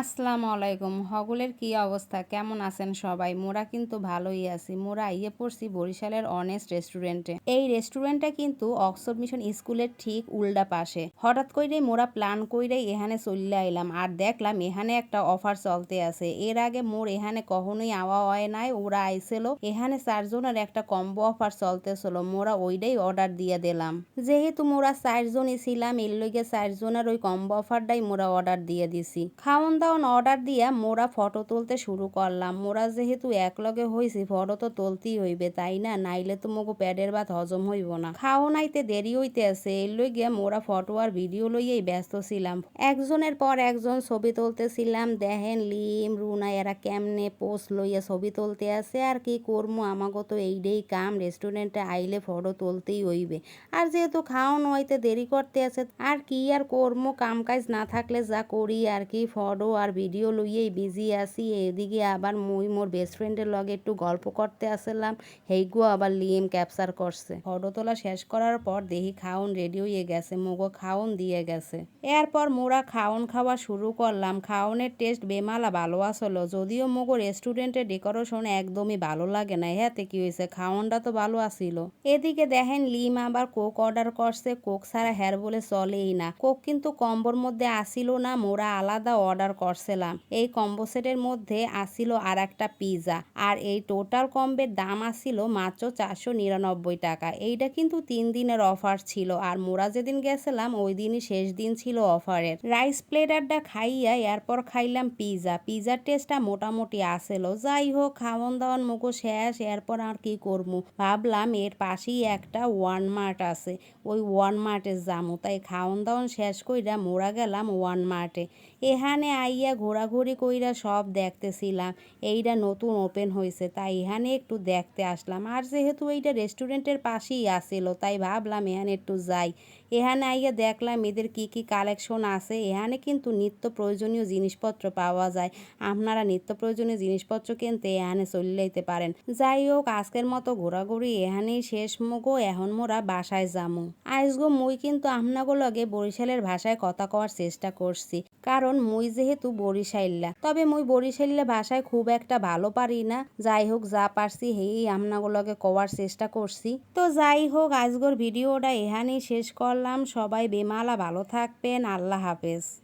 আসসালামু আলাইকুম। হগলের কি অবস্থা? কেমন আছেন সবাই? মোরা কিন্তু ভালোই আছি। মোরা আইয়ে পড়ছি বরিশালের অনেস্ট রেস্টুরেন্টে এই রেস্টুরেন্টটা কিন্তু অক্সফোর্ড মিশন স্কুলের ঠিক উল্টা পাশে। হঠাৎ করে মোরা প্ল্যান কইরে এখানে চলে আইলাম। আর দেখলাম এখানে একটা অফার চলতে আছে। এর আগে মোর এখানে কখনোই আওয়া হয় নাই। ওরা আইছিল। এখানে চারজনের একটা কম্বো অফার চলতেছিল। মোরা ওইটাই অর্ডার দিয়ে দিলাম। যেহেতু মোরা চারজনই ছিলাম, এর লইগে চারজনের ওই কম্বো অফারটাই মোরা অর্ডার দিয়ে দিছি। খাওন দাওন অর্ডার দিয়া মোরা ফটো তুলতে শুরু করলাম। মোরা যেহেতু একলগে হয়েছি ফটো তো তুলতেই হইবে, তাই না? নাইলে তো মগো প্যাডের ভাত হজম হইব না। খাও নাইতে দেরি হইতে আছে এর লই গিয়া মোরা ফটো আর ভিডিও লইয়েই ব্যস্ত ছিলাম। একজনের পর একজন ছবি তুলতেছিলাম, দেখেন লিম, রুনা, এরা কেমনে পোস্ট লইয়া ছবি তুলতে আছে, আর কি করব আমাগো তো এইটাই কাম, রেস্টুরেন্টে আইলে ফটো তুলতেই হইবে। আর যেহেতু খাওয়ানো হইতে দেরি করতে আছে আর কি আর করব কাম কাজ না থাকলে যা করি, আর কি ফটো আর ভিডিও লইয়েই বিজি আছি। এদিকে আবার মুই মোর বেস্ট ফ্রেন্ডের লগে একটু গল্প করতে আসলাম। হেইগো আবার লিম ক্যাপচার করছে। ফটো তোলা শেষ করার পর দেখি খাওন রেডি হয়ে গেছে, মোগো খাওন দিয়ে গেছে। এরপর মোরা খাওন খাওয়া শুরু করলাম। খাওনের টেস্ট বেমালা ভালো আসলো, যদিও মোগো রেস্টুরেন্টের ডেকোরেশন একদমই ভালো লাগে না। হ্যাঁতে কি হয়েছে? খাওনটা তো ভালো আসিল। এদিকে দেখেন লিম আবার কোক অর্ডার করছে। কোক ছাড়া হ্যার বলে চলেই না। কোক কিন্তু কম্বোর মধ্যে আসিল না, মোরা আলাদা অর্ডার করছিলাম এই কম্বো সেটের মধ্যে আসিল আর একটা পিজা আর এই টোটাল কম্বের দাম আসিল মাত্র চারশো নিরানব্বই টাকা। এইটা কিন্তু তিন দিনের অফার ছিল আর মোরা যেদিন গেছিলাম ওই দিনই শেষ দিন ছিল অফারের। রাইস প্লেটারটা খাইয়া এরপর খাইলাম পিজা পিজার টেস্টটা মোটামুটি আসেল। যাই হোক, খাওয়ান দাওয়ান মুখো শেষ, এরপর আর কি করব? ভাবলাম এর পাশেই একটা ওয়ান মার্ট আছে। ওই ওয়ান মার্টে যামু। তাই খাওয়ান দাওয়ান শেষ কইরা মোরা গেলাম ওয়ান মার্টে এখানে আইয়া ঘোরাঘুরি কইরা সব দেখতেছিলাম। এইটা নতুন ওপেন হয়েছে তাই এখানে একটু দেখতে আসলাম। আর যেহেতু এইটা রেস্টুরেন্টের পাশেই আসিল তাই ভাবলাম এখানে একটু যাই। এখানে আইয়া দেখলাম এদের কি কি কালেকশন আছে। এখানে কিন্তু নিত্য প্রয়োজনীয় জিনিসপত্র পাওয়া যায়। আপনারা নিত্য প্রয়োজনীয় জিনিসপত্র কিনতে এখানে চলে যাইতে পারেন। যাই হোক, আজকের মতো ঘোরাঘুরি এখানেই শেষ মুগো। এখন মোরা বাসায় যামু। আইসগো মুই কিন্তু আপনাগো লগে বরিশালের ভাষায় কথা কওয়ার চেষ্টা করছি। কারণ মুই যেহেতু বরিশাইল্লা। তবে মুই বরিশাইল্লা ভাষায় খুব একটা ভালো পারি না। যাই হোক, যা পারছি, হেই আমনাগুলোকে কওয়ার চেষ্টা করছি। তো যাই হোক, আজগর ভিডিওটা এহানেই শেষ করলাম। সবাই বেমালা ভালো থাকবেন। আল্লাহ হাফেজ।